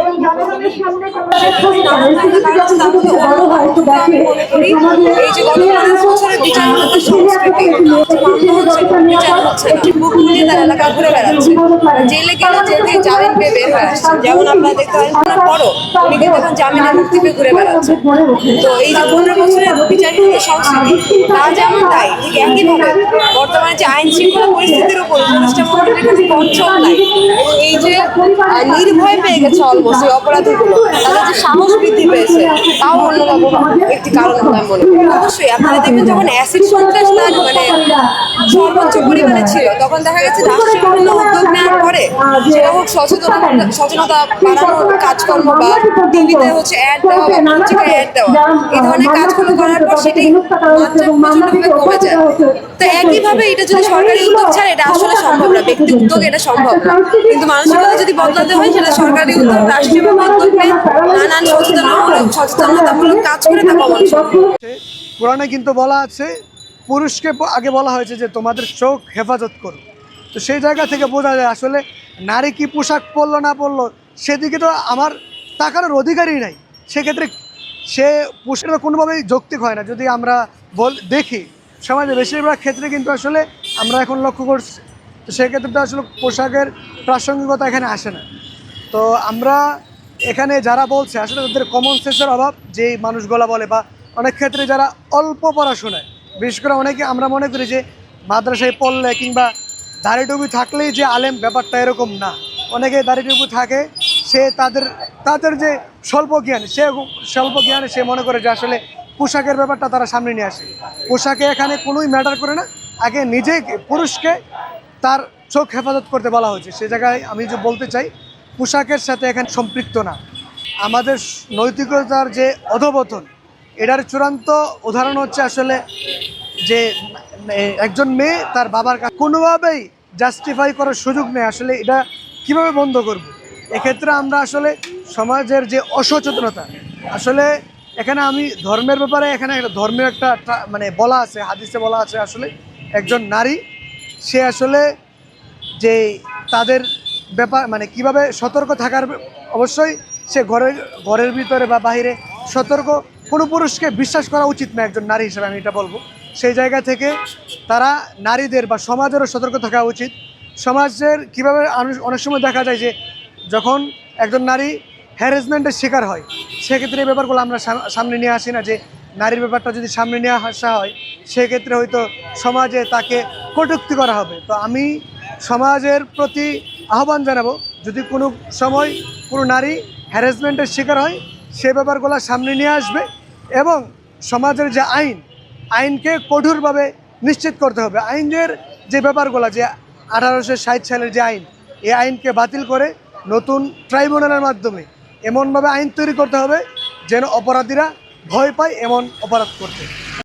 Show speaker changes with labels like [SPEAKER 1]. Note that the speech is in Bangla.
[SPEAKER 1] এই জনগণের সামনে পরিস্থিতি যখন বড় হয় তো দেখে এই
[SPEAKER 2] না। ঘুরে বেড়াচ্ছে। হয়ে যেমন মুক্তি পেয়ে ঘুরে বেড়াচ্ছে। তো এই বর্তমানে যে পরিস্থিতির এই যে নির্ভয় পেয়ে গেছে অলমোস্ট এই অপরাধীগুলো, তাদের যে সাহস বৃদ্ধি পেয়েছে, তাও অন্যতম একটি কারণ আমি মনে করি অবশ্যই, আপনারা দেখবেন যখন অ্যাসিড সন্ত্রাস তার মানে সর্বোচ্চ পরিমাণে ছিল। তখন দেখা গেছে রাষ্ট্রীয় বিভিন্ন উদ্যোগ নেওয়ার পরে সেটা হোক সচেতনতা সচেতনতা বাড়ানোর কাজকর্ম বা টিভিতে হচ্ছে অ্যাড দেওয়া বা পত্রিকায় অ্যাড দেওয়া। এই ধরনের কাজগুলো করার পর সেটি প্রচণ্ডভাবে কমে যায়। তো একইভাবে এটা যদি সরকারি উদ্যোগ ছাড়া এটা আসলে সম্ভব না। ব্যক্তি উদ্যোগ এটা সম্ভব না। কিন্তু মানসিকতা যদি বদলাতে হয় সেটা সরকারি উদ্যোগ রাষ্ট্রীয়ভাবে উদ্যোগ নানান সচেতনমূলক সচেতনতামূলক কাজ করে তা কমানো সম্ভব
[SPEAKER 3] কোরআনে কিন্তু বলা আছে পুরুষকে আগে বলা হয়েছে যে তোমাদের চোখ হেফাজত করো। তো সেই জায়গা থেকে বোঝা যায় আসলে নারী কি পোশাক পরলো, না পরলো, সেদিকে তো আমার তাকানোর অধিকারই নাই। সেক্ষেত্রে সে পোশাকটা কোনোভাবেই যৌক্তিক হয় না। যদি আমরা বল দেখি সমাজে বেশিরভাগ ক্ষেত্রে কিন্তু আসলে আমরা এখন লক্ষ্য করছি, তো সেক্ষেত্রে তো আসলে পোশাকের প্রাসঙ্গিকতা এখানে আসে না। তো আমরা এখানে যারা বলছে, আসলে তাদের কমন সেন্সের অভাব যে মানুষগুলা বলে বা অনেক ক্ষেত্রে যারা অল্প পড়াশোনায় বিশেষ করে অনেকে আমরা মনে করি যে মাদ্রাসায় পড়লে কিংবা দাড়ি টুপি থাকলেই যে আলেম ব্যাপারটা এরকম না। অনেকে দাড়ি টুপি থাকে, সে তাদের তাদের যে স্বল্প জ্ঞান, সে স্বল্প জ্ঞানে সে মনে করে যে আসলে পোশাকের ব্যাপারটা তারা সামনে নিয়ে আসে। পোশাকে এখানে কোনোই ম্যাটার করে না, আগে নিজেকে পুরুষকে তার চোখ হেফাজত করতে বলা হয়েছে। সে জায়গায় আমি যে বলতে চাই, পোশাকের সাথে এখানে সম্পৃক্ত না। আমাদের নৈতিকতার যে অধপতন এটার চূড়ান্ত উদাহরণ হচ্ছে আসলে যে একজন মেয়ে তার বাবার কাছে কোনোভাবেই জাস্টিফাই করার সুযোগ নেই আসলে এটা কীভাবে বন্ধ করব। এক্ষেত্রে আমরা আসলে সমাজের যে অসচেতনতা, আসলে এখানে আমি ধর্মের ব্যাপারে এখানে একটা ধর্মের একটা মানে বলা আছে, হাদিসে বলা আছে আসলে একজন নারী, সে আসলে যে তাদের ব্যাপার মানে কীভাবে সতর্ক থাকার অবশ্যই সে ঘরের ঘরের ভিতরে বা বাইরে সতর্ক কোনো পুরুষকে বিশ্বাস করা উচিত না একজন নারী হিসেবে, আমি এটা বলব। সেই জায়গা থেকে তারা নারীদের বা সমাজেরও সতর্ক থাকা উচিত। সমাজের কীভাবে অনেক সময় দেখা যায় যে যখন একজন নারী হ্যারাসমেন্টের শিকার হয়, সেক্ষেত্রে এই ব্যাপারগুলো আমরা সামনে নিয়ে আসি না যে নারীর ব্যাপারটা যদি সামনে নিয়ে আসা হয়, সেক্ষেত্রে হয়তো সমাজে তাকে কটুক্তি করা হবে। তো আমি সমাজের প্রতি আহ্বান জানাব, যদি কোনো সময় কোনো নারী হ্যারাসমেন্টের শিকার হয়, সে ব্যাপারগুলো সামনে নিয়ে আসবে। এবং সমাজের যে আইন, আইনকে কঠোরভাবে নিশ্চিত করতে হবে। আইনের যে ব্যাপারগুলো, যে আঠারোশো ষাট সালের যে আইন, এই আইনকে বাতিল করে নতুন ট্রাইব্যুনালের মাধ্যমে এমনভাবে আইন তৈরি করতে হবে যেন অপরাধীরা ভয় পায় এমন অপরাধ করতে।